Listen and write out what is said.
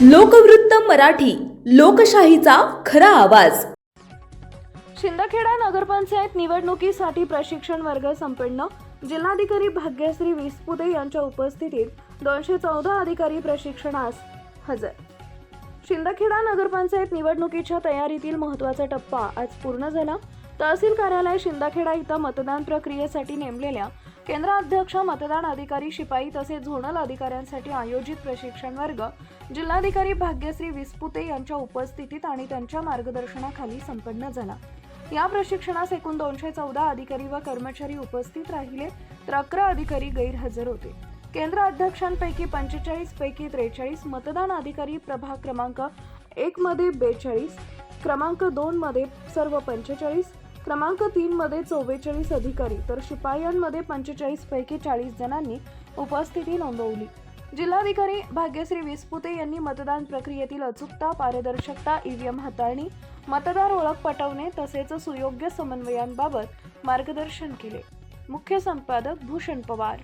लोकवृत्त मराठी लोकशाहीचा खरा आवाज. शिंदखेडा नगरपंचायत निवडणुकीसाठी प्रशिक्षण वर्ग संपन्न. जिल्हाधिकारी भाग्यश्री विसपुते यांच्या उपस्थितीत दोनशे चौदा अधिकारी प्रशिक्षणास हजर. शिंदखेडा नगरपंचायत निवडणुकीच्या तयारीतील महत्त्वाचा टप्पा आज पूर्ण झाला. तहसील कार्यालय शिंदखेडा इथं मतदान प्रक्रियेसाठी नेमलेल्या केंद्राध्यक्ष मतदान अधिकारी शिपाई तसेच झोनल अधिकाऱ्यांसाठी आयोजित प्रशिक्षण वर्ग. जिल्हाधिकारी भाग्यश्री विस्पुते यांच्या उपस्थितीत आणि त्यांच्या मार्गदर्शनाखाली संपन्न झाला. या प्रशिक्षणास एकूण दोनशे चौदा अधिकारी व कर्मचारी उपस्थित राहिले. तर अकरा अधिकारी गैरहजर होते. केंद्र अध्यक्षांपैकी पंचेचाळीस पैकी त्रेचाळीस मतदान अधिकारी प्रभाग क्रमांक एक मध्ये बेचाळीस क्रमांक दोन मध्ये सर्व पंचेचाळीस क्रमांक तीन मध्ये चव्वेचाळीस अधिकारी तर शिपायांमध्ये पंचेचाळीस पैकी चाळीस जणांनी उपस्थिती नोंदवली. जिल्हाधिकारी भाग्यश्री विसपुते यांनी मतदान प्रक्रियेतील अचूकता पारदर्शकता ईव्हीएम हाताळणी मतदार ओळख पटवणे तसेच सुयोग्य समन्वयांबाबत मार्गदर्शन केले. मुख्य संपादक भूषण पवार.